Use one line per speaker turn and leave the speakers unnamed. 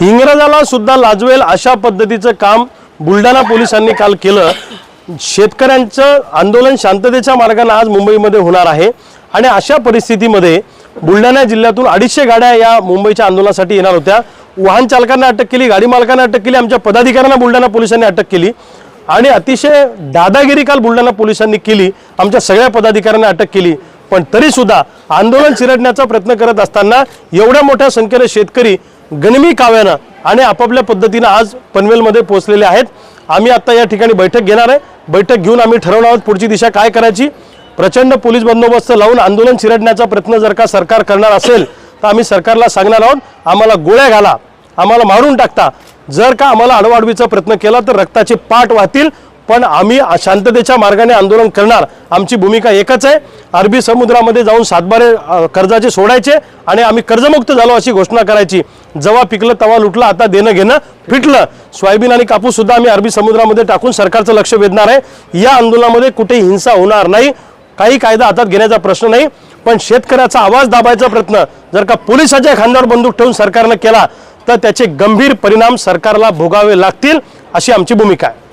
इंग्रजाला सुद्धा लाजवेल अशा पद्धतीचं काम बुलढाणा पोलिसांनी काल केलं. शेतकऱ्यांचं आंदोलन शांततेच्या मार्गाने आज मुंबईमध्ये होणार आहे. आणि अशा परिस्थितीमध्ये बुलढाणा जिल्ह्यातून अडीचशे गाड्या या मुंबईच्या आंदोलनासाठी येणार होत्या. वाहन चालकांना अटक केली गाडी मालकांना अटक केली आमच्या पदाधिकाऱ्यांना बुलढाणा पोलिसांनी अटक केली. आणि अतिशय दादागिरी काल बुलढाणा पोलिसांनी केली. आमच्या सगळ्या पदाधिकाऱ्यांना अटक केली. पण तरी सुद्धा आंदोलन चिरडण्याचा प्रयत्न करत असताना एवढ्या मोठ्या संख्येने शेतकरी गणमी काव्यानं आणि आपापल्या पद्धतीनं आज पनवेलमध्ये पोहोचलेले आहेत. आम्ही आता या ठिकाणी बैठक घेणार आहे. बैठक घेऊन आम्ही ठरवणार आहोत पुढची दिशा काय करायची. प्रचंड पोलीस बंदोबस्त लावून आंदोलन चिरडण्याचा प्रयत्न जर का सरकार करणार असेल तर आम्ही सरकारला सांगणार आहोत आम्हाला गोळ्या घाला आम्हाला मारून टाकता. जर का आम्हाला अडवाडवीचा प्रयत्न केला तर रक्ताचे पाठ वाहतील. पण आम्ही शांततेच्या मार्गाने आंदोलन करणार. आमची भूमिका एकच आहे. अरबी समुद्रामध्ये जाऊन सातबारे कर्जाचे सोडायचे आणि आम्ही कर्जमुक्त झालो अशी घोषणा करायची. जेव्हा पिकलं तवा लुटलं आता देणं घेणं फिटलं. सोयाबीन आणि कापूस सुद्धा आम्ही अरबी समुद्रामध्ये टाकून सरकारचं लक्ष वेधणार आहे. या आंदोलनामध्ये कुठे हिंसा होणार नाही. काही कायदा हातात घेण्याचा प्रश्न नाही. पण शेतकऱ्याचा आवाज दाबायचा प्रयत्न जर का पोलिसाच्या खांद्यावर बंदूक ठेवून सरकारनं केला तर त्याचे गंभीर परिणाम सरकारला भोगावे लागतील अशी आमची भूमिका आहे.